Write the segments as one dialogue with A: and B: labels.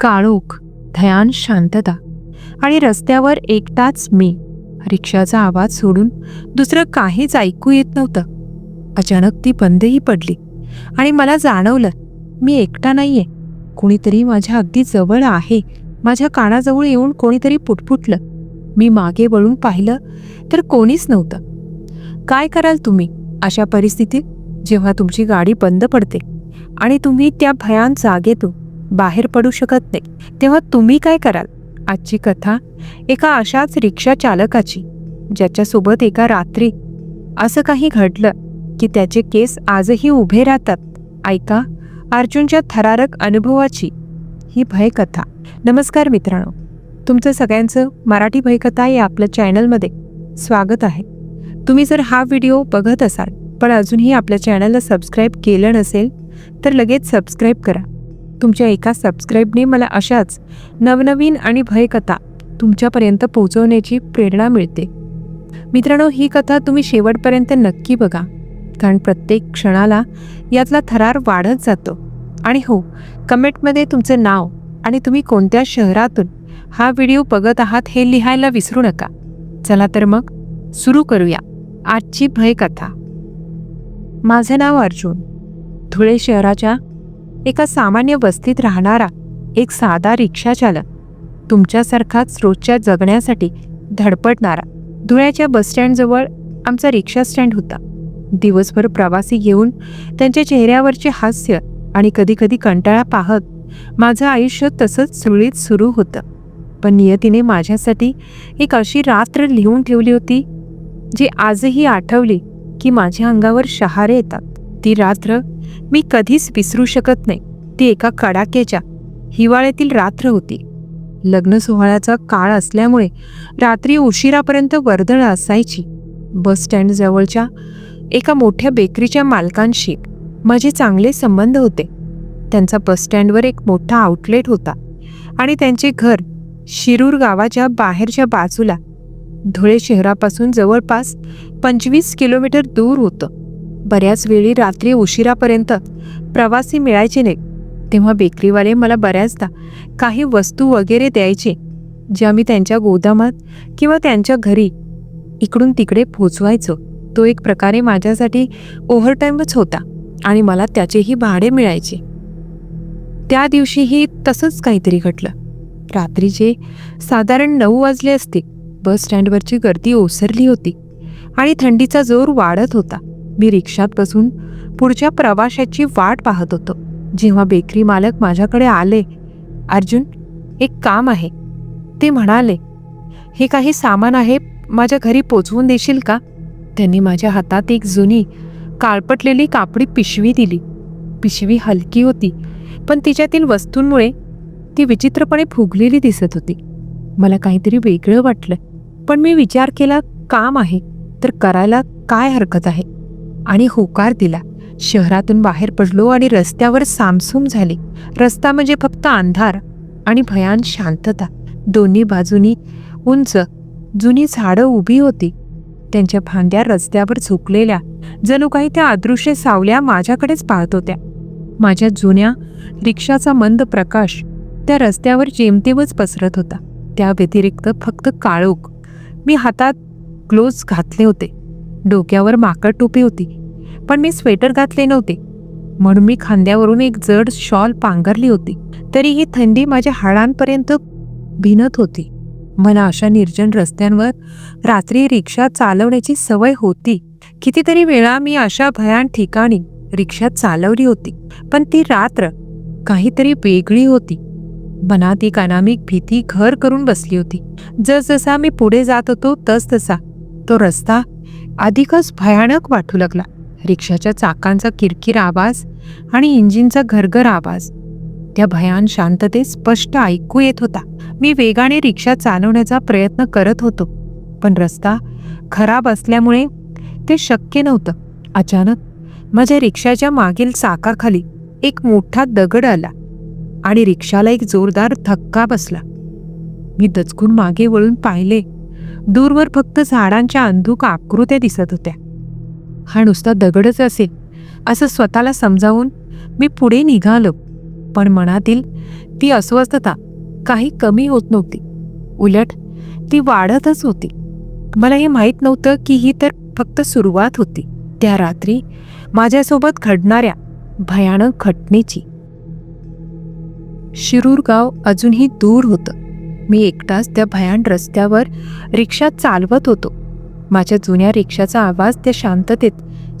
A: काळोख ध्यान शांतता आणि रस्त्यावर एकटाच मी. रिक्षाचा आवाज सोडून दुसरं काहीच ऐकू येत नव्हतं. अचानक ती बंदही पडली आणि मला जाणवलं मी एकटा नाहीये. कोणीतरी माझ्या अगदी जवळ आहे. माझ्या कानाजवळ येऊन कोणीतरी पुटपुटलं. मी मागे वळून पाहिलं तर कोणीच नव्हतं. काय कराल तुम्ही अशा परिस्थितीत? जेव्हा तुमची गाडी बंद पडते आणि तुम्ही त्या भयान जागेतून बाहेर पडू शकत नाही. तेव्हा तुम्ही काय कराल? आजची कथा एका अशाच रिक्षा चालकाची ज्याच्यासोबत एका रात्री असं काही घडलं की त्याचे केस आजही उभे राहतात. ऐका अर्जुनच्या थरारक अनुभवाची ही भयकथा नमस्कार मित्रांनो तुमचं सगळ्यांचं मराठी भयकथा या आपल्या चॅनलमध्ये स्वागत आहे. तुम्ही जर हा व्हिडिओ बघत असाल पण अजूनही आपल्या चॅनलला सबस्क्राईब केलं नसेल तर लगेच सबस्क्राईब करा. तुमच्या एका सबस्क्राईबने मला अशाच नवनवीन आणि भयकथा तुमच्यापर्यंत पोहोचवण्याची प्रेरणा मिळते. मित्रांनो ही कथा तुम्ही शेवटपर्यंत नक्की बघा. कारण प्रत्येक क्षणाला यातला थरार वाढत जातो. आणि हो कमेंटमध्ये तुमचं नाव आणि तुम्ही कोणत्या शहरातून हा व्हिडिओ बघत आहात हे लिहायला विसरू नका. चला तर मग सुरू करूया आजची भयकथा. माझं नाव अर्जुन. धुळे शहराच्या एका सामान्य वस्तीत राहणारा एक साधा रिक्षाचालक तुमच्यासारखाच रोजच्या जगण्यासाठी धडपडणारा. धुळ्याच्या बसस्टँडजवळ आमचा रिक्षा स्टँड होता. दिवसभर प्रवासी घेऊन त्यांच्या चेहऱ्यावरचे हास्य आणि कधीकधी कंटाळा पाहत माझं आयुष्य तसंच सुरळीत सुरू होतं. पण नियतीने माझ्यासाठी एक अशी रात्र लिहून ठेवली होती जी आजही आठवली की माझ्या अंगावर शहारे येतात. ती रात्र मी कधीच विसरू शकत नाही. ती एका कडाक्याच्या हिवाळ्यातील रात्र होती. लग्न सोहळ्याचा काळ असल्यामुळे रात्री उशिरापर्यंत वर्दळ असायची. बस स्टँड जवळच्या एका मोठ्या बेकरीच्या मालकांशी माझे चांगले संबंध होते. त्यांचा बस स्टँडवर एक मोठा आउटलेट होता आणि त्यांचे घर शिरूर गावाच्या बाहेरच्या बाजूला. धुळे शहरापासून जवळपास पंचवीस किलोमीटर दूर होतं. बऱ्याच वेळी रात्री उशिरापर्यंत प्रवासी मिळायचे नाहीत. तेव्हा बेकरीवाले मला बऱ्याचदा काही वस्तू वगैरे द्यायचे ज्या मी त्यांच्या गोदामात किंवा त्यांच्या घरी इकडून तिकडे पोचवायचो. तो एक प्रकारे माझ्यासाठी ओव्हरटाईमच होता आणि मला त्याचेही भाडे मिळायचे. त्या दिवशीही तसंच काहीतरी घडलं. रात्रीचे साधारण नऊ वाजले असते बस स्टँडवरची गर्दी ओसरली होती आणि थंडीचा जोर वाढत होता. मी रिक्षात बसून पुढच्या प्रवाशाची वाट पाहत होतो. जेव्हा बेकरी मालक माझ्याकडे आले अर्जुन एक काम आहे. ते म्हणाले हे काही सामान आहे माझ्या घरी पोचवून देशील का? त्यांनी माझ्या हातात एक जुनी काळपटलेली कापडी पिशवी दिली. पिशवी हलकी होती पण तिच्यातील वस्तूंमुळे ती विचित्रपणे फुगलेली दिसत होती. मला काहीतरी वेगळं वाटलं पण मी विचार केला काम आहे तर करायला काय हरकत आहे? आणि होकार दिला. शहरातून बाहेर पडलो आणि रस्त्यावर सामसूम झाली. रस्ता म्हणजे फक्त अंधार आणि भयान शांतता. दोन्ही बाजूनी उंच जुनी झाडं उभी होती. त्यांच्या फांद्या रस्त्यावर झुकलेल्या. जणू काही त्या अदृश्य सावल्या माझ्याकडेच पाहत होत्या. माझ्या जुन्या रिक्षाचा मंद प्रकाश त्या रस्त्यावर जेमतेमच पसरत होता. त्या व्यतिरिक्त फक्त काळोख. मी हातात ग्लोव्ज घातले होते. डोक्यावर माकड टोपी होती. पण मी स्वेटर घातले नव्हते. म्हणून मी खांद्यावरून एक जड शॉल पांघरली होती. तरी ही थंडी माझ्या हाडांपर्यंत भिनत होती. मला अशा निर्जन रस्त्यांवर रात्री रिक्षा चालवण्याची सवय होती. कितीतरी वेळा मी अशा भयान ठिकाणी रिक्षा चालवली होती. पण ती रात्र काहीतरी वेगळी होती. मनात एक अनामिक भीती घर करून बसली होती. जसजसा मी पुढे जात होतो तसतसा तो रस्ता अधिकच भयानक वाटू लागला. रिक्षाच्या चाकांचा किरकिर आवाज आणि इंजिनचा घरघर आवाज. त्या भयान शांततेत स्पष्ट ऐकू येत होता. मी वेगाने रिक्षा चालवण्याचा प्रयत्न करत होतो पण रस्ता खराब असल्यामुळे ते शक्य नव्हतं. अचानक माझ्या रिक्षाच्या मागील चाकाखाली एक मोठा दगड आला आणि रिक्षाला एक जोरदार धक्का बसला. मी दचकून मागे वळून पाहिले. दूरवर फक्त झाडांच्या अंधुक आकृत्या दिसत होत्या. हा नुसता दगडच असेल असं स्वतःला समजावून मी पुढे निघालो. पण मनातील ती अस्वस्थता काही कमी होत नव्हती. उलट ती वाढतच होती. मला हे माहीत नव्हतं की ही तर फक्त सुरुवात होती. त्या रात्री माझ्यासोबत घडणाऱ्या भयानक घटनेची. शिरूर गाव अजूनही दूर होतं. मी एकटाच त्या भयान रस्त्यावर रिक्षा चालवत होतो. माझ्या जुन्या रिक्षाचा आवाज त्या शांततेत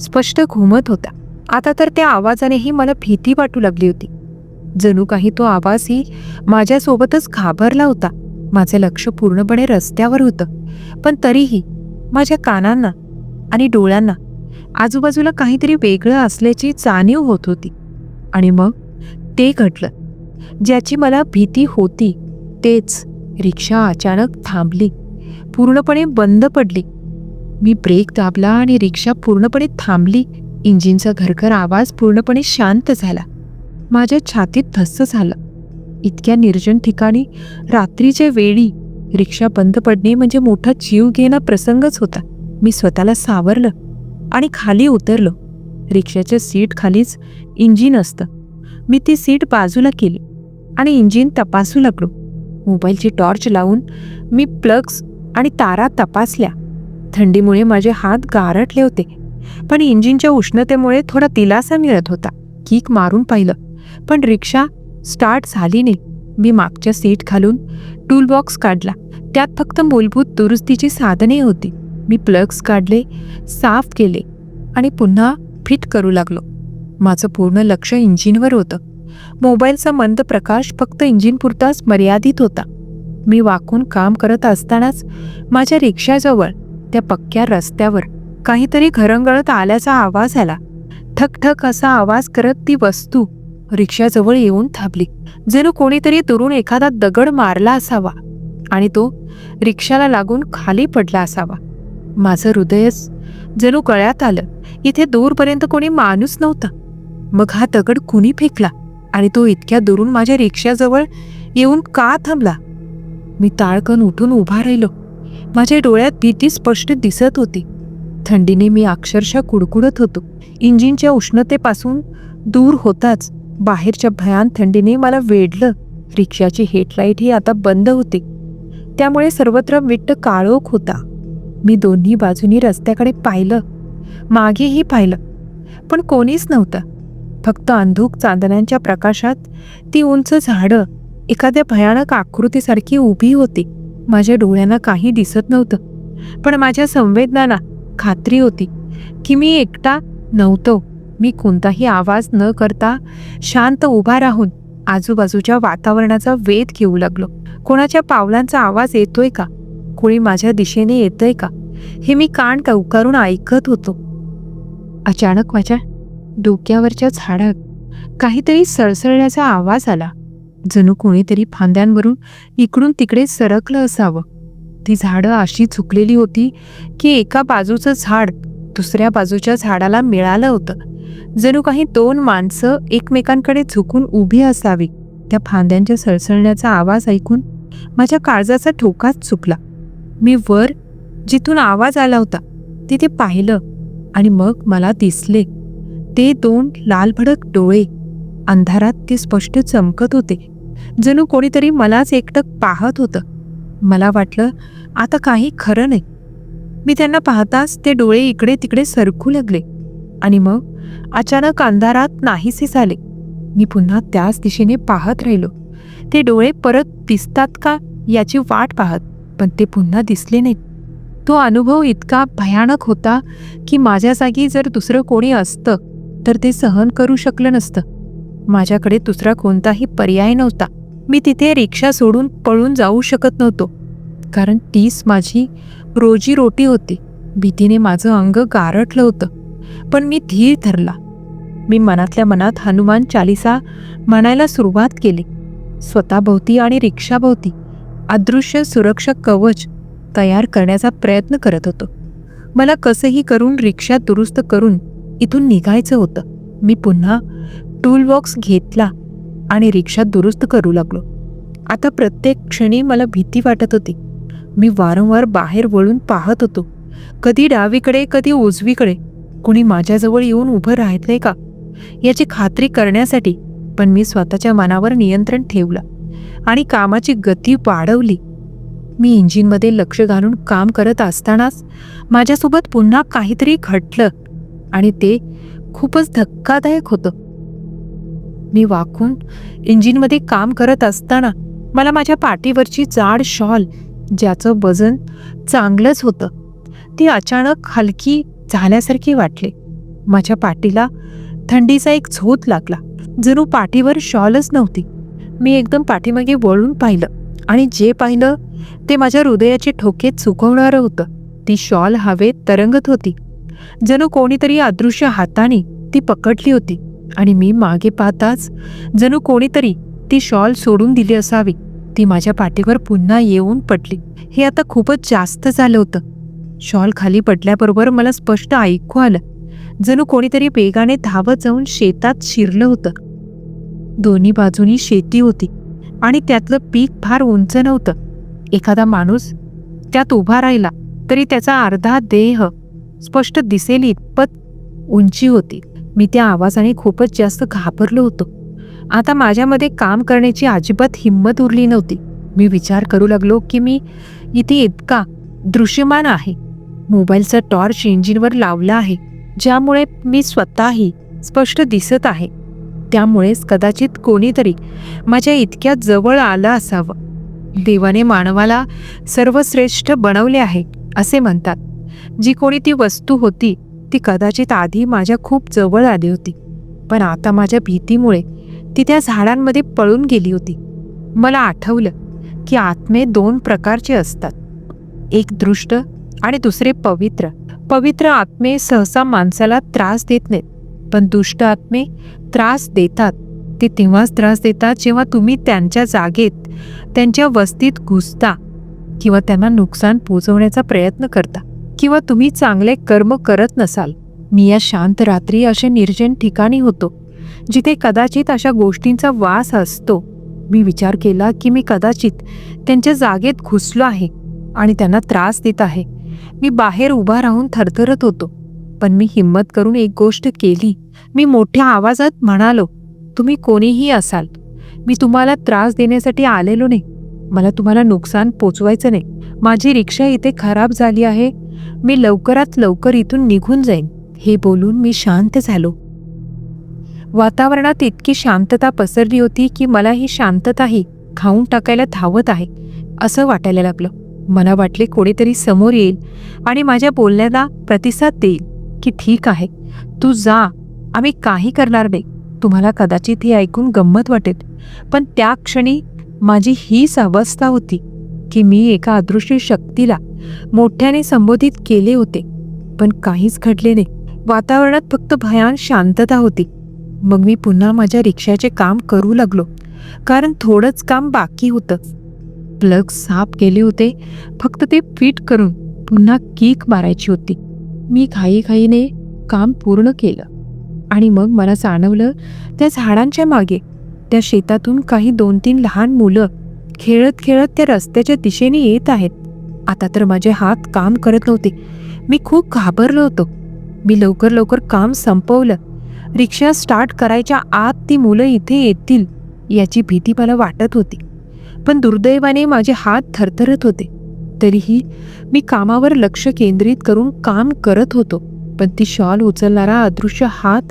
A: स्पष्ट घुमत होता. आता तर त्या आवाजानेही मला भीती वाटू लागली होती. जणू काही तो आवाजही माझ्यासोबतच घाबरला होता. माझे लक्ष पूर्णपणे रस्त्यावर होतं. पण तरीही माझ्या कानांना आणि डोळ्यांना आजूबाजूला काहीतरी वेगळं असल्याची जाणीव होत होती. आणि मग ते घडलं. ज्याची मला भीती होती तेच रिक्षा अचानक थांबली. पूर्णपणे बंद पडली. मी ब्रेक दाबला आणि रिक्षा पूर्णपणे थांबली. इंजिनचा घरघर आवाज पूर्णपणे शांत झाला. माझ्या छातीत धस्स झालं. इतक्या निर्जन ठिकाणी रात्रीच्या वेळी रिक्षा बंद पडणे म्हणजे मोठा जीव घेणा प्रसंगच होता. मी स्वतःला सावरलं आणि खाली उतरलो. रिक्षाच्या सीट खालीच इंजिन असतं. मी ती सीट बाजूला केली आणि इंजिन तपासू लागलो. मोबाईलची टॉर्च लावून मी प्लग्स आणि तारा तपासल्या. थंडीमुळे माझे हात गारटले होते. पण इंजिनच्या उष्णतेमुळे थोडा दिलासा मिळत होता. किक मारून पाहिलं. पण रिक्षा स्टार्ट झाली नाही. मी मागच्या सीट घालून टूलबॉक्स काढला. त्यात फक्त मूलभूत दुरुस्तीची साधने होती. मी प्लग्स काढले साफ केले आणि पुन्हा फिट करू लागलो. माझं पूर्ण लक्ष इंजिनवर होतं. मोबाईलचा मंद प्रकाश फक्त इंजिनपुरताच मर्यादित होता. मी वाकून काम करत असतानाच माझ्या रिक्षाजवळ त्या पक्क्या रस्त्यावर काहीतरी घरंगळत आल्याचा आवाज आला. ठकठक असा आवाज करत ती वस्तू रिक्षाजवळ येऊन थांबली. जणू कोणीतरी दुरून एखादा दगड मारला असावा आणि तो रिक्षाला लागून खाली पडला असावा. माझं हृदयच जणू गळ्यात आलं. इथे दूरपर्यंत कोणी माणूस नव्हता. मग हा दगड कुणी फेकला आणि तो इतक्या दुरून माझ्या रिक्षाजवळ येऊन का थांबला? मी ताळकन उठून उभा राहिलो. माझ्या डोळ्यात भीती स्पष्ट दिसत होती. थंडीने मी अक्षरशः कुडकुडत होतो. इंजिनच्या उष्णतेपासून दूर होताच बाहेरच्या भयान थंडीने मला वेढलं. रिक्षाची हेडलाईट ही आता बंद होती. त्यामुळे सर्वत्र विट्ट काळोख होता. मी दोन्ही बाजूनी रस्त्याकडे पाहिलं. मागेही पाहिलं. पण कोणीच नव्हतं. फक्त अंधूक चांदण्यांच्या प्रकाशात ती उंच झाडं एखाद्या भयानक आकृतीसारखी उभी होती. माझ्या डोळ्यांना काही दिसत नव्हतं. पण माझ्या संवेदनांना खात्री होती की मी एकटा नव्हतो. मी कोणताही आवाज न करता शांत उभा राहून आजूबाजूच्या वातावरणाचा वेध घेऊ लागलो. कोणाच्या पावलांचा आवाज येतोय का? कोणी माझ्या दिशेने येतंय का? हे मी कान कौकारून ऐकत होतो. अचानक माझ्या डोक्यावरच्या झाडात काहीतरी सळसळण्याचा आवाज आला. जणू कोणीतरी फांद्यांवरून इकडून तिकडे सरकलं असावं. ती झाडं अशी झुकलेली होती की एका बाजूचं झाड दुसऱ्या बाजूच्या झाडाला मिळालं होतं. जणू काही दोन माणसं एकमेकांकडे झुकून उभी असावी. त्या फांद्यांच्या सळसळण्याचा आवाज ऐकून माझ्या काळजाचा ठोकाच चुकला. मी वर जिथून आवाज आला होता तिथे पाहिलं आणि मग मला दिसले. ते दोन लालभडक डोळे. अंधारात ते स्पष्ट चमकत होते. जणू कोणीतरी मलाच एकटक पाहत होतं. मला वाटलं आता काही खरं नाही. मी त्यांना पाहताच ते डोळे इकडे तिकडे सरकू लागले. आणि मग अचानक अंधारात नाहीसे झाले. मी पुन्हा त्याच दिशेने पाहत राहिलो. ते डोळे परत दिसतात का याची वाट पाहत पण ते पुन्हा दिसले नाहीत. तो अनुभव इतका भयानक होता की माझ्या जागी जर दुसरं कोणी असतं तर ते सहन करू शकलं नसतं. माझ्याकडे दुसरा कोणताही पर्याय नव्हता. मी तिथे रिक्षा सोडून पळून जाऊ शकत नव्हतो. कारण तीच माझी रोजीरोटी होती. भीतीने माझं अंग गारटलं होतं. पण मी धीर धरला. मी मनातल्या मनात हनुमान चालिसा म्हणायला सुरुवात केली. स्वतःभोवती आणि रिक्षाभोवती अदृश्य सुरक्षा कवच तयार करण्याचा प्रयत्न करत होतो. मला कसंही करून रिक्षा दुरुस्त करून इथून निघायचं होतं. मी पुन्हा टूलबॉक्स घेतला. आणि रिक्षा दुरुस्त करू लागलो. आता प्रत्येक क्षणी मला भीती वाटत होती. मी वारंवार बाहेर वळून पाहत होतो. कधी डावीकडे कधी उजवीकडे. कुणी माझ्याजवळ येऊन उभं राहतंय का? याची खात्री करण्यासाठी पण मी स्वतःच्या मनावर नियंत्रण ठेवलं आणि कामाची गती वाढवली. मी इंजिनमध्ये लक्ष घालून काम करत असतानाच माझ्यासोबत पुन्हा काहीतरी घडलं आणि ते खूपच धक्कादायक होतं. मी वाकून इंजिनमध्ये काम करत असताना मला माझ्या पाठीवरची जाड शॉल ज्याचं वजन चांगलंच होतं ती अचानक हलकी झाल्यासारखी वाटली. माझ्या पाठीला थंडीचा एक झोत लागला जणू पाठीवर शॉलच नव्हती. मी एकदम पाठीमागे वळून पाहिलं आणि जे पाहिलं ते माझ्या हृदयाचे ठोके चुकवणारं होतं. ती शॉल हवेत तरंगत होती. जणू कोणीतरी अदृश्य हाताने ती पकडली होती. आणि मी मागे पाहताच जणू कोणीतरी ती शॉल सोडून दिली असावी. ती माझ्या पाठीवर पुन्हा येऊन पडली. हे आता खूपच जास्त झालं होतं. शॉल खाली पडल्याबरोबर मला स्पष्ट ऐकू आलं. जणू कोणीतरी वेगाने धावत जाऊन शेतात शिरलं होतं. दोन्ही बाजूनी शेती होती आणि त्यातलं पीक फार उंच नव्हतं. एखादा माणूस त्यात उभा राहिला तरी त्याचा अर्धा देह स्पष्ट दिसेल इतपत उंची होती. मी त्या आवाजाने खूपच जास्त घाबरलो होतो. आता माझ्यामध्ये काम करण्याची अजिबात हिंमत उरली नव्हती. मी विचार करू लागलो की मी इथे इतका दृश्यमान आहे. मोबाईलचा टॉर्च इंजिनवर लावला आहे ज्यामुळे मी स्वतःही स्पष्ट दिसत आहे. त्यामुळेच कदाचित कोणीतरी माझ्या इतक्या जवळ आलं असावं. देवाने मानवाला सर्वश्रेष्ठ बनवले आहे असे म्हणतात. जी कोणी ती वस्तू होती ती कदाचित आधी माझ्या खूप जवळ आली होती पण आता माझ्या भीतीमुळे ती त्या झाडांमध्ये पळून गेली होती. मला आठवलं की आत्मे दोन प्रकारचे असतात एक दृष्ट आणि दुसरे पवित्र. पवित्र आत्मे सहसा माणसाला त्रास देत नाहीत पण दुष्ट आत्मे त्रास देतात. ते तेव्हाच त्रास देतात जेव्हा तुम्ही त्यांच्या जागेत त्यांच्या वस्तीत घुसता किंवा त्यांना नुकसान पोचवण्याचा प्रयत्न करता. किंवा तुम्ही चांगले कर्म करत नसाल. मी या शांत रात्री असे निर्जन ठिकाणी होतो जिथे कदाचित अशा गोष्टींचा वास असतो. मी विचार केला की मी कदाचित त्यांच्या जागेत घुसलो आहे आणि त्यांना त्रास देत आहे. मी बाहेर उभा राहून थरथरत होतो पण मी हिंमत करून एक गोष्ट केली. मी मोठ्या आवाजात म्हणालो तुम्ही कोणीही असाल. मी तुम्हाला त्रास देण्यासाठी आलेलो नाही. मला तुम्हाला नुकसान पोचवायचं नाही. माझी रिक्षा इथे खराब झाली आहे. मी लवकरात लवकर इथून निघून जाईन. हे बोलून मी शांत झालो. वातावरणात इतकी शांतता पसरली होती की मला ही शांतताही खाऊन टाकायला धावत आहे असं वाटायला लागलं. मला वाटले कोणीतरी समोर येईल आणि माझ्या बोलण्याला प्रतिसाद देईल की ठीक आहे तू जा आम्ही काही करणार नाही. तुम्हाला कदाचित हे ऐकून गंमत वाटेल पण त्या क्षणी माझी हीच अवस्था होती की मी एका अदृश्य शक्तीला मोठ्याने संबोधित केले होते. पण काहीच घडले नाही. वातावरणात फक्त भयान शांतता होती. मग मी पुन्हा माझ्या रिक्षाचे काम करू लागलो. कारण थोडंच काम बाकी होतं. प्लग साफ केले होते. फक्त ते फिट करून पुन्हा किक मारायची होती. मी घाईघाईने काम पूर्ण केलं. आणि मग मला जाणवलं त्या झाडांच्या मागे त्या शेतातून काही दोन तीन लहान मुलं खेळत खेळत त्या रस्त्याच्या दिशेने येत आहेत. आता तर माझे हात काम करत नव्हते. मी खूप घाबरलो होतो. मी लवकर लवकर काम संपवलं. रिक्षा स्टार्ट करायच्या आत ती मुलं इथे येतील याची भीती मला वाटत होती. पण दुर्दैवाने माझे हात थरथरत होते. तरीही मी कामावर लक्ष केंद्रित करून काम करत होतो. पण ती शॉल उचलणारा अदृश्य हात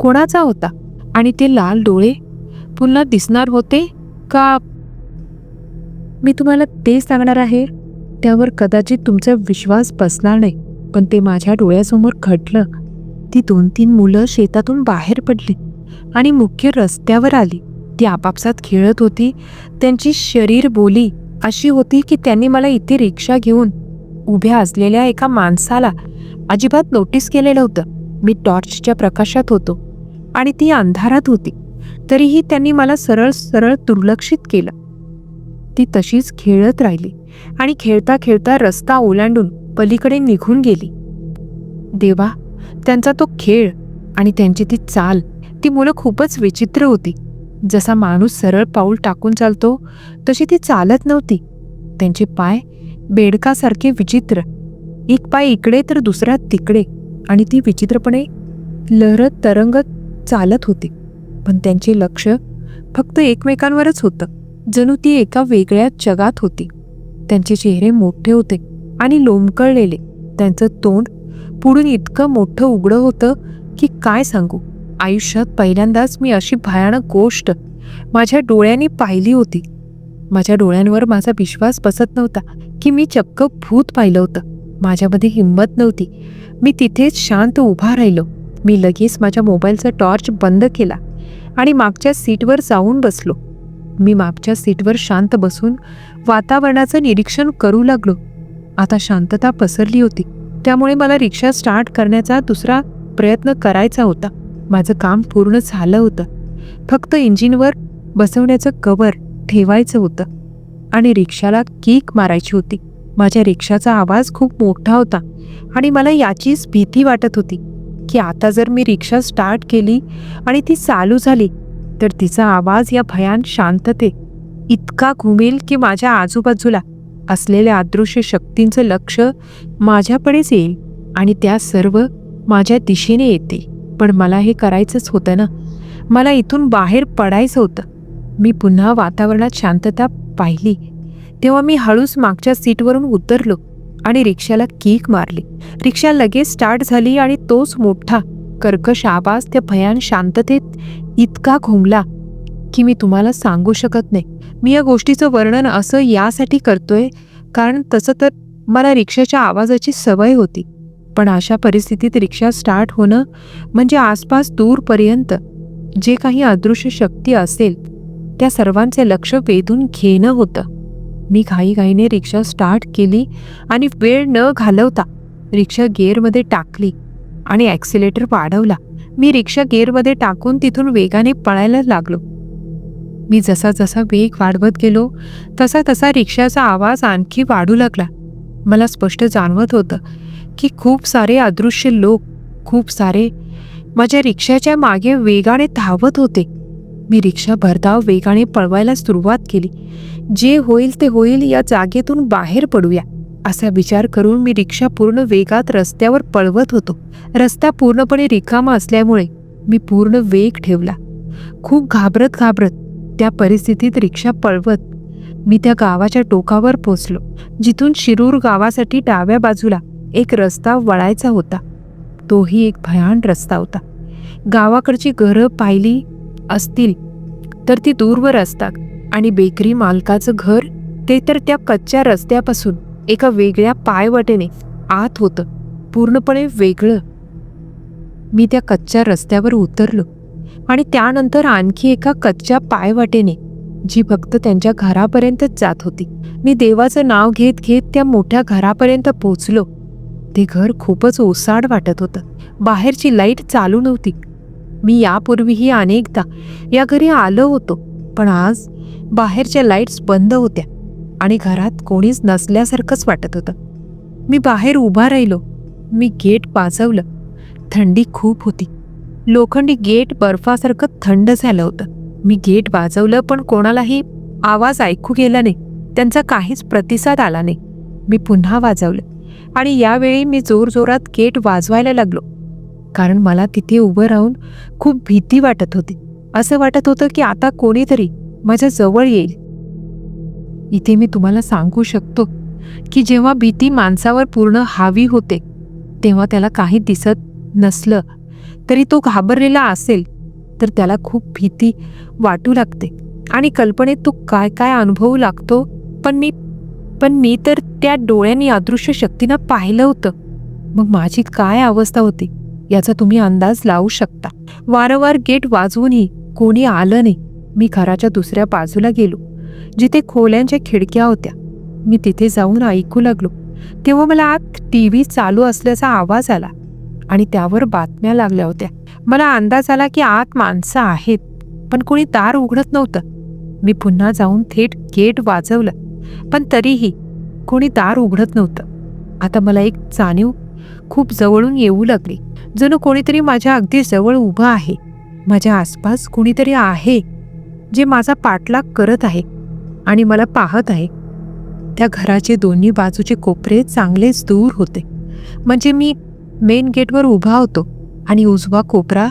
A: कोणाचा होता? आणि ते लाल डोळे? पुन्हा दिसणार होते का? मी तुम्हाला ते सांगणार आहे. त्यावर कदाचित तुमचा विश्वास बसणार नाही. पण ते माझ्या डोळ्यासमोर घडलं. ती दोन तीन मुलं शेतातून बाहेर पडली आणि मुख्य रस्त्यावर आली. ती आपापसात खेळत होती. त्यांची शरीर बोली अशी होती की त्यांनी मला इथे रिक्षा घेऊन उभ्या असलेल्या एका माणसाला अजिबात नोटीस केलेलं होतं. मी टॉर्चच्या प्रकाशात होतो आणि ती अंधारात होती. तरीही त्यांनी मला सरळ सरळ दुर्लक्षित केलं. ती तशीच खेळत राहिली आणि खेळता खेळता रस्ता ओलांडून पलीकडे निघून गेली. देवा त्यांचा तो खेळ आणि त्यांची ती चाल ती मुलं खूपच विचित्र होती. जसा माणूस सरळ पाऊल टाकून चालतो तशी ती चालत नव्हती. त्यांचे पाय बेडकासारखे विचित्र. एक पाय इकडे तर दुसरा तिकडे आणि ती विचित्रपणे लहरत तरंगत चालत होती. पण त्यांचे लक्ष फक्त एकमेकांवरच होतं. जणू ती एका वेगळ्या जगात होती. त्यांचे चेहरे मोठे होते आणि लोंबकळलेले. त्यांचं तोंड पुढून इतकं मोठं उघडं होतं की काय सांगू? आयुष्यात पहिल्यांदाच मी अशी भयानक गोष्ट माझ्या डोळ्यांनी पाहिली होती. माझ्या डोळ्यांवर माझा विश्वास बसत नव्हता की मी चक्क भूत पाहिलं होतं. माझ्यामध्ये हिंमत नव्हती. मी तिथेच शांत उभा राहिलो. मी लगेच माझ्या मोबाईलचा टॉर्च बंद केला आणि मागच्या सीटवर जाऊन बसलो. मी मागच्या सीटवर शांत बसून वातावरणाचं निरीक्षण करू लागलो. आता शांतता पसरली होती. त्यामुळे मला रिक्षा स्टार्ट करण्याचा दुसरा प्रयत्न करायचा होता. माझं काम पूर्ण झालं होतं. फक्त इंजिनवर बसवण्याचं कवर ठेवायचं होतं. आणि रिक्षाला किक मारायची होती. माझ्या रिक्षाचा आवाज खूप मोठा होता. आणि मला याचीच भीती वाटत होती की आता जर मी रिक्षा स्टार्ट केली आणि ती चालू झाली तर तिचा आवाज या भयान शांतते. इतका घुमेल की माझ्या आजूबाजूला असलेल्या अदृश्य शक्तींचं लक्ष माझ्याकडेच येईल आणि त्या सर्व माझ्या दिशेने येते. पण मला हे करायचंच होतं ना? मला इथून बाहेर पडायचं होतं. मी पुन्हा वातावरणात शांतता पाहिली. तेव्हा मी हळूच मागच्या सीटवरून उतरलो आणि रिक्षाला किक मारली. रिक्षा लगेच स्टार्ट झाली आणि तोच मोठा कर्कश आवाज त्या भयान शांततेत इतका घुमला की मी तुम्हाला सांगू शकत नाही. मी या गोष्टीचं वर्णन असं यासाठी करतोय कारण तसं तर मला रिक्षाच्या आवाजाची सवय होती. पण अशा परिस्थितीत रिक्षा स्टार्ट होणं म्हणजे आसपास दूरपर्यंत जे काही अदृश्य शक्ती असेल त्या सर्वांचे लक्ष वेधून घेणं होतं. मी घाईघाईने रिक्षा स्टार्ट केली आणि वेळ न घालवता रिक्षा गेअरमध्ये टाकली. आणि ॲक्सिलेटर वाढवला. मी रिक्षा गेअरमध्ये टाकून तिथून वेगाने पळायला लागलो. मी जसा जसा वेग वाढवत गेलो तसा तसा रिक्षाचा आवाज आणखी वाढू लागला. मला स्पष्ट जाणवत होतं की खूप सारे अदृश्य लोक खूप सारे माझ्या रिक्षाच्या मागे वेगाने धावत होते. मी रिक्षा भरधाव वेगाने पळवायला सुरुवात केली. जे होईल ते होईल या जागेतून बाहेर पडूया. असा विचार करून मी रिक्षा पूर्ण वेगात रस्त्यावर पळवत होतो. रस्ता पूर्णपणे रिकामा असल्यामुळे मी पूर्ण वेग ठेवला. खूप घाबरत घाबरत त्या परिस्थितीत रिक्षा पळवत मी त्या गावाच्या टोकावर पोचलो जिथून शिरूर गावासाठी डाव्या बाजूला एक रस्ता वळायचा होता. तोही एक भयान रस्ता होता. गावाकडची घरं पाहिली असतील तर ती दूरवर असतात आणि बेकरी मालकाचं घर ते तर त्या कच्च्या रस्त्यापासून एका वेगळ्या पायवाटेने आत होतं. पूर्णपणे वेगळं. मी त्या कच्च्या रस्त्यावर उतरलो आणि त्यानंतर आणखी एका कच्च्या पायवाटेने जी फक्त त्यांच्या घरापर्यंतच जात होती. मी देवाचं नाव घेत घेत त्या मोठ्या घरापर्यंत पोचलो. ते घर खूपच ओसाड वाटत होतं. बाहेरची लाइट चालू नव्हती. मी यापूर्वीही अनेकदा या घरी आलो होतो पण आज बाहेरच्या लाईट्स बंद होत्या. आणि घरात कोणीच नसल्यासारखंच वाटत होतं. मी बाहेर उभा राहिलो. मी गेट वाजवलं थंडी खूप होती. लोखंडी गेट बर्फासारखं थंड झालं होतं. मी गेट वाजवलं पण कोणालाही आवाज ऐकू गेला नाही. त्यांचा काहीच प्रतिसाद आला नाही. मी पुन्हा वाजवलं. आणि यावेळी मी जोरजोरात गेट वाजवायला लागलो. कारण मला तिथे उभं राहून खूप भीती वाटत होती. असं वाटत होतं की आता कोणीतरी माझ्या जवळ येईल. इथे मी तुम्हाला सांगू शकतो की जेव्हा भीती माणसावर पूर्ण हावी होते तेव्हा त्याला काही दिसत नसलं तरी तो घाबरलेला असेल तर त्याला खूप भीती वाटू लागते. आणि कल्पनेत तो काय काय अनुभवू लागतो पण मी पण मी तर त्या डोळ्यांनी अदृश्य शक्तीनं पाहिलं होतं. मग माझी काय अवस्था होती याचा तुम्ही अंदाज लावू शकता. वारंवार गेट वाजवूनही कोणी आलं नाही. मी घराच्या दुसऱ्या बाजूला गेलो. जिथे खोल्यांच्या खिडक्या होत्या. मी तिथे जाऊन ऐकू लागलो. तेव्हा मला आत टी व्ही चालू असल्याचा आवाज आला आणि त्यावर बातम्या लागल्या होत्या. मला अंदाज आला की आत माणसं आहेत पण कोणी दार उघडत नव्हतं. मी पुन्हा जाऊन थेट गेट वाजवलं पण तरीही कोणी दार उघडत नव्हतं. आता मला एक जाणीव खूप जवळून येऊ लागली. जणू कोणीतरी माझ्या अगदी जवळ उभं आहे. माझ्या आसपास कुणीतरी आहे जे माझा पाठलाग करत आहे. आणि मला पाहत आहे. त्या घराचे दोन्ही बाजूचे कोपरे चांगलेच दूर होते. म्हणजे मी मेन गेटवर उभा होतो आणि उजवा कोपरा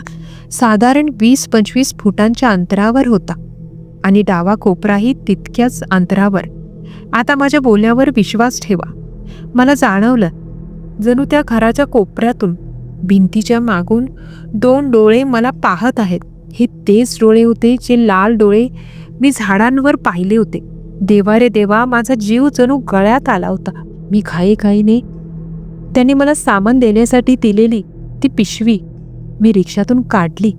A: साधारण वीस पंचवीस फुटांच्या अंतरावर होता आणि डावा कोपराही तितक्याच अंतरावर. आता माझ्या बोलण्यावर विश्वास ठेवा. मला जाणवलं जणू त्या घराच्या कोपऱ्यातून भिंतीच्या मागून दोन डोळे मला पाहत आहेत. हे तेच डोळे होते जे लाल डोळे मी झाडांवर पाहिले होते. देवा रे देवा माझा जीव जणू गळ्यात आला होता. मी घाई घाईने त्यांनी मला सामान देण्यासाठी दिलेली ती पिशवी मी रिक्षातून काढली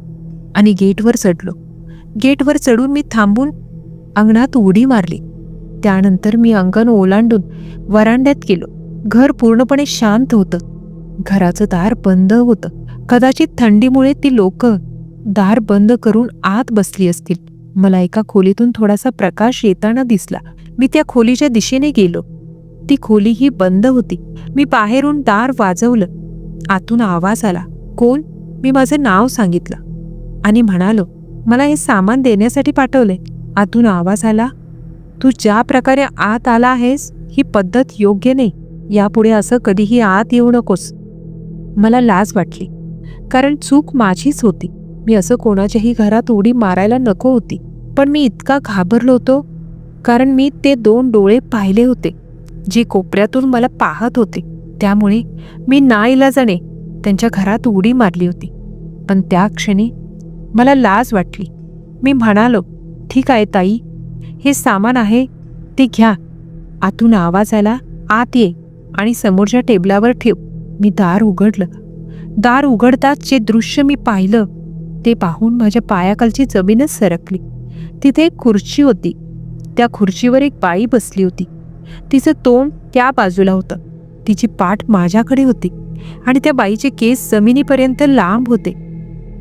A: आणि गेटवर चढलो. गेटवर चढून मी थांबून अंगणात उडी मारली. त्यानंतर मी अंगण ओलांडून वरांड्यात गेलो. घर पूर्णपणे शांत होतं. घराचं दार बंद होतं. कदाचित थंडीमुळे ती लोक दार बंद करून आत बसली असतील. मला एका खोलीतून थोडासा प्रकाश येताना दिसला. मी त्या खोलीच्या दिशेने गेलो. ती खोली ही बंद होती. मी बाहेरून दार वाजवलं. आतून आवाज आला. कोण? मी माझं नाव सांगितलं. आणि म्हणालो मला हे सामान देण्यासाठी पाठवले आतून आवाज आला तू ज्या प्रकारे आत आला आहेस ही पद्धत योग्य नाही. यापुढे असं कधीही आत येऊ नकोस. मला लाज वाटली कारण चूक माझीच होती. मी असं कोणाच्याही घरात उडी मारायला नको होती. पण मी इतका घाबरलो होतो कारण मी ते दोन डोळे पाहिले होते जे कोपऱ्यातून मला पाहत होते. त्यामुळे मी नाईलाजाने त्यांच्या घरात उडी मारली होती. पण त्या क्षणी मला लाज वाटली. मी म्हणालो ठीक आहे ताई. हे सामान आहे ते घ्या. आतून आवाज आला आत ये आणि समोरच्या टेबलावर ठेव. मी दार उघडलं. दार उघडताच जे दृश्य मी पाहिलं ते पाहून माझ्या पायाखालची जमीनच सरकली. तिथे एक खुर्ची होती. त्या खुर्चीवर एक बाई बसली होती. तिचं तोंड त्या बाजूला होतं. तिची पाठ माझ्याकडे होती आणि त्या बाईचे केस जमिनीपर्यंत लांब होते.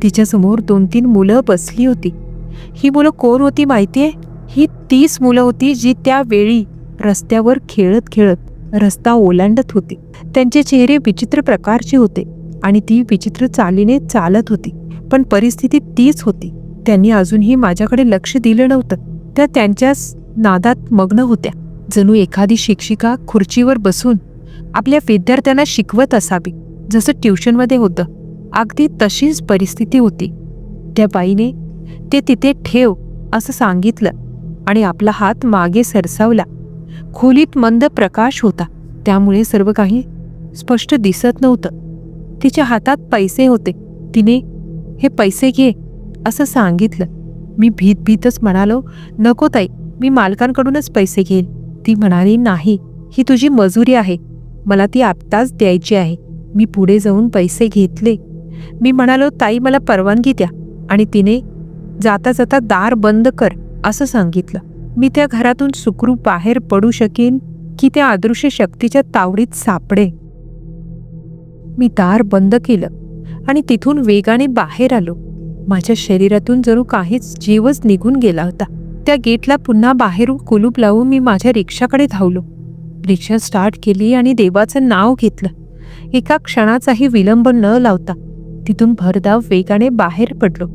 A: तिच्यासमोर दोन तीन मुलं बसली होती. ही मुलं कोण होती माहिती आहे ही तीस मुलं होती जी त्यावेळी रस्त्यावर खेळत खेळत रस्ता ओलांडत होती. त्यांचे चेहरे विचित्र प्रकारचे होते. आणि ती विचित्र चालीने चालत होती. पण परिस्थिती तीच होती. त्यांनी अजूनही माझ्याकडे लक्ष दिलं नव्हतं. त्या त्यांच्याच नादात मग्न होत्या. जणू एखादी शिक्षिका खुर्चीवर बसून आपल्या विद्यार्थ्यांना शिकवत असावी जसं ट्युशनमध्ये होतं. अगदी तशीच परिस्थिती होती. त्या बाईने ते तिथे ठेव असं सांगितलं आणि आपला हात मागे सरसावला. खोलीत मंद प्रकाश होता. त्यामुळे सर्व काही स्पष्ट दिसत नव्हतं. तिच्या हातात पैसे होते. तिने हे पैसे घे असं सांगितलं. मी भीत भीतच म्हणालो नको ताई मी मालकांकडूनच पैसे घेईन. ती म्हणाली नाही ही तुझी मजुरी आहे. मला ती आत्ताच द्यायची आहे. मी पुढे जाऊन पैसे घेतले. मी म्हणालो ताई मला परवानगी द्या. आणि तिने जाता जाता दार बंद कर असं सांगितलं. मी त्या घरातून सुखरूप बाहेर पडू शकेन की त्या अदृश्य शक्तीच्या तावडीत सापडे मी दार बंद केलं आणि तिथून वेगाने बाहेर आलो. माझ्या शरीरातून जणू काहीच जीवच निघून गेला होता. त्या गेटला पुन्हा बाहेरून कुलूप लावून मी माझ्या रिक्षाकडे धावलो. रिक्षा स्टार्ट केली आणि देवाचं नाव घेतलं. एका क्षणाचाही विलंब न लावता तिथून भरधाव वेगाने बाहेर पडलो.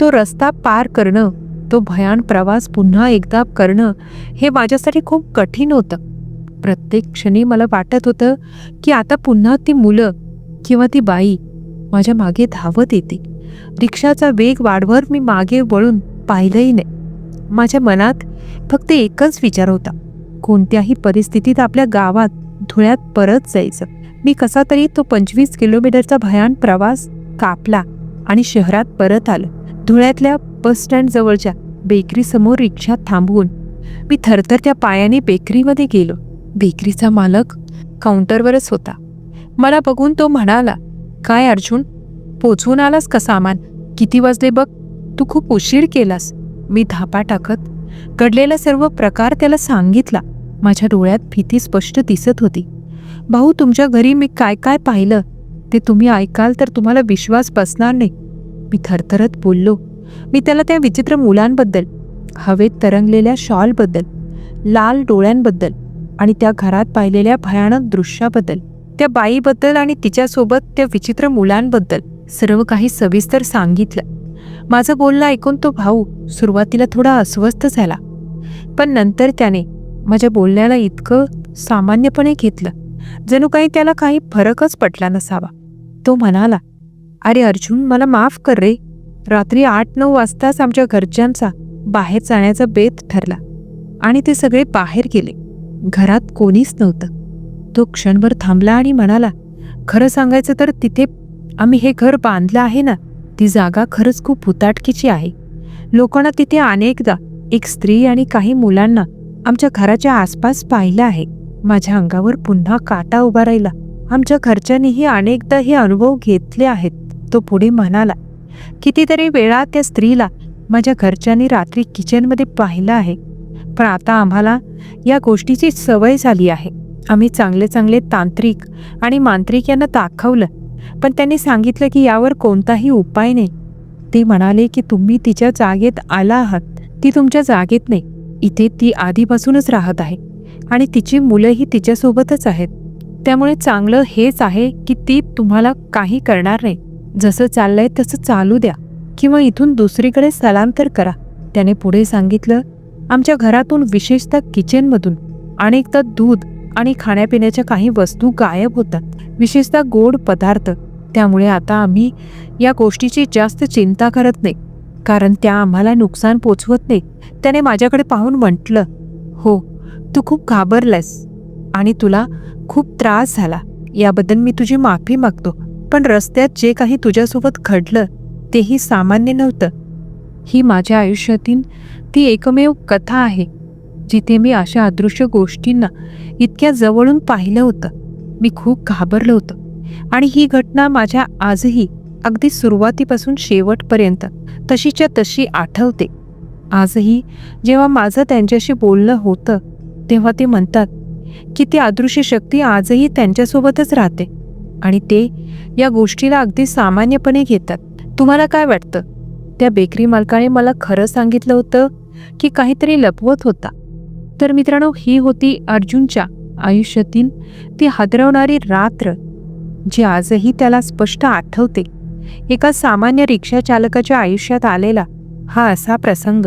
A: तो रस्ता पार करणं तो भयान प्रवास पुन्हा एकदा करणं हे माझ्यासाठी खूप कठीण होतं. प्रत्येक क्षणी मला वाटत होतं की आता पुन्हा ती मुलं किंवा ती बाई माझ्या मागे धावत येते. रिक्षाचा वेग वाढवर मी मागे वळून पाहिलंही नाही. माझ्या मनात फक्त एकच विचार होता. कोणत्याही परिस्थितीत आपल्या गावात धुळ्यात परत जायचं. मी कसा तरी तो पंचवीस किलोमीटरचा भयान प्रवास कापला आणि शहरात परत आलं. धुळ्यातल्या बस स्टँड जवळच्या बेकरीसमोर रिक्षा थांबवून मी थरथरत्या पायाने बेकरीमध्ये गेलो. बेकरीचा मालक काउंटरवरच होता. मला बघून तो म्हणाला काय अर्जुन पोचवून आलास का सामान? किती वाजले बघ. तू खूप उशीर केलास. मी धापा टाकत घडलेला सर्व प्रकार त्याला सांगितला. माझ्या डोळ्यात भीती स्पष्ट दिसत होती. भाऊ तुमच्या घरी मी काय काय पाहिलं? ते तुम्ही ऐकाल तर तुम्हाला विश्वास बसणार नाही. मी थरथरत बोललो. मी त्याला त्या विचित्र मुलांबद्दल हवेत तरंगलेल्या शॉलबद्दल लाल डोळ्यांबद्दल आणि त्या घरात पाहिलेल्या भयानक दृश्याबद्दल त्या बाईबद्दल आणि तिच्यासोबत त्या विचित्र मुलांबद्दल सर्व काही सविस्तर सांगितलं. माझं बोलणं ऐकून तो भाऊ सुरुवातीला थोडा अस्वस्थ झाला. पण नंतर त्याने माझ्या बोलण्याला इतकं सामान्यपणे घेतलं जणू काही त्याला काही फरकच पटला नसावा. तो म्हणाला अरे अर्जुन मला माफ कर रे. रात्री आठ नऊ वाजताच आमच्या घरच्यांचा बाहेर जाण्याचा बेत ठरला आणि ते सगळे बाहेर गेले. घरात कोणीच नव्हतं. तो क्षणभर थांबला आणि म्हणाला खरं सांगायचं तर तिथे आम्ही हे घर बांधलं आहे ना ती जागा खरंच खूप हुताटकीची आहे. लोकांना तिथे अनेकदा एक स्त्री आणि काही मुलांना आमच्या घराच्या आसपास पाहिलं आहे. माझ्या अंगावर पुन्हा काटा उभा राहिला. आमच्या घरच्यांनीही अनेकदा हे अनुभव घेतले आहेत. तो पुढे म्हणाला कितीतरी वेळा त्या स्त्रीला माझ्या घरच्यांनी रात्री किचनमध्ये पाहिलं आहे. पण आता आम्हाला या गोष्टीची सवय झाली आहे. आम्ही चांगले चांगले तांत्रिक आणि मांत्रिक यांना दाखवलं. पण त्यांनी सांगितलं की यावर कोणताही उपाय नाही. ते म्हणाले की तुम्ही तिच्या जागेत आला आहात. ती तुमच्या जागेत नाही. इथे ती आधीपासूनच राहत आहे. आणि तिची मुलंही तिच्यासोबतच आहेत. त्यामुळे चांगलं हेच आहे की ती तुम्हाला काही करणार नाही. जसं चाललंय तसं चालू द्या. किंवा इथून दुसरीकडे स्थलांतर करा. त्याने पुढे सांगितलं आमच्या घरातून विशेषतः किचनमधून अनेकदा दूध आणि खाण्यापिण्याच्या काही वस्तू गायब होतात विशेषतः गोड पदार्थ. त्यामुळे आता आम्ही या गोष्टीची जास्त चिंता करत नाही कारण त्या आम्हाला नुकसान पोचवत नाही. त्याने माझ्याकडे पाहून म्हटलं हो तू खूप घाबरलास आणि तुला खूप त्रास झाला. याबद्दल मी तुझी माफी मागतो पण रस्त्यात जे काही तुझ्यासोबत घडलं तेही सामान्य नव्हतं. ही माझ्या आयुष्यातील ती एकमेव कथा आहे. जिथे मी अशा अदृश्य गोष्टींना इतक्या जवळून पाहिलं होतं मी खूप घाबरलं होतं. आणि ही घटना माझ्या आजही अगदी सुरुवातीपासून शेवटपर्यंत तशीच्या तशी आठवते. आजही जेव्हा माझं त्यांच्याशी बोलणं होतं तेव्हा ते म्हणतात की ती अदृश्य शक्ती आजही त्यांच्यासोबतच राहते. आणि ते या गोष्टीला अगदी सामान्यपणे घेतात. तुम्हाला काय वाटतं? त्या बेकरी मालकाने मला खरं सांगितलं होतं की काहीतरी लपवत होता. तर मित्रांनो ही होती अर्जुनच्या आयुष्यातील ती हादरवणारी रात्र जी आजही त्याला स्पष्ट आठवते. एका सामान्य रिक्षा चालकाच्या आयुष्यात आलेला हा असा प्रसंग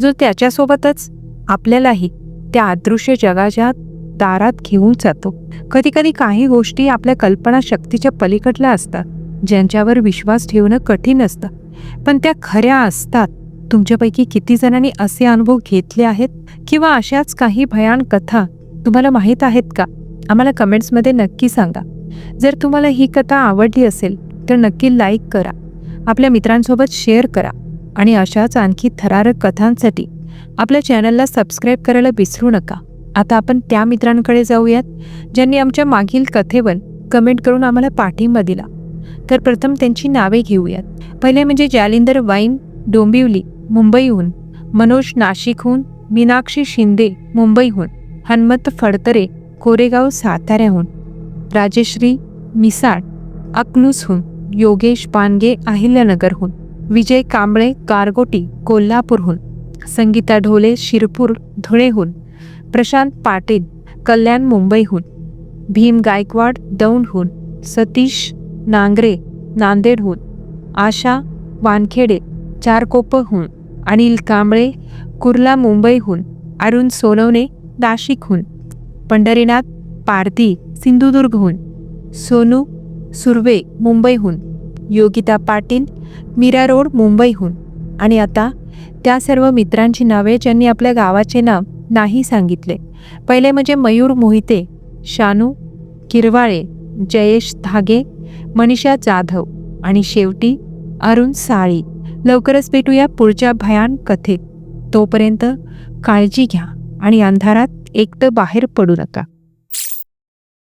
A: जो त्याच्यासोबतच आपल्यालाही त्या अदृश्य जगाच्या दारात घेऊन जातो. कधीकधी काही गोष्टी आपल्या कल्पनाशक्तीच्या पलीकडल्या असतात ज्यांच्यावर विश्वास ठेवणं कठीण असतं पण त्या खऱ्या असतात. तुमच्यापैकी किती जणांनी असे अनुभव घेतले आहेत? किंवा अशाच काही भयान कथा तुम्हाला माहीत आहेत का? आम्हाला कमेंट्समध्ये नक्की सांगा. जर तुम्हाला ही कथा आवडली असेल तर नक्की लाईक करा. आपल्या मित्रांसोबत शेअर करा. आणि अशाच आणखी थरारक कथांसाठी आपल्या चॅनलला सबस्क्राईब करायला विसरू नका. आता आपण त्या मित्रांकडे जाऊयात ज्यांनी आमच्या मागील कथेवर कमेंट करून आम्हाला पाठिंबा दिला. तर प्रथम त्यांची नावे घेऊयात. पहिले म्हणजे जालिंदर वाईन डोंबिवली. मुंबईहून. मनोज नाशिकहून. मीनाक्षी शिंदे मुंबईहून. हनुमत फडतरे कोरेगाव साताऱ्याहून. राजेश्री मिसाळ अकनूसहून योगेश पानगे अहिल्यानगरहून. विजय कांबळे गारगोटी कोल्हापूरहून. संगीता ढोले शिरपूर धुळेहून. प्रशांत पाटील कल्याण मुंबईहून. भीम गायकवाड दौंडहून. सतीश नांगरे नांदेडहून. आशा वानखेडे चारकोपहून. अनिल कांबळे कुर्ला मुंबईहून अरुण सोनवणे नाशिकहून. पंढरीनाथ पारधी सिंधुदुर्गहून. सोनू सुर्वे मुंबईहून. योगिता पाटील मीरा रोड मुंबईहून. आणि आता त्या सर्व मित्रांची नावे ज्यांनी आपल्या गावाचे नाव नाही सांगितले. पहिले म्हणजे मयूर मोहिते शानू किरवाळे जयेश धागे मनीषा जाधव आणि शेवटी अरुण साळी. लवकरच भेटूया पुढच्या भयान कथेत. तोपर्यंत काळजी घ्या आणि अंधारात एकटं बाहेर पडू नका.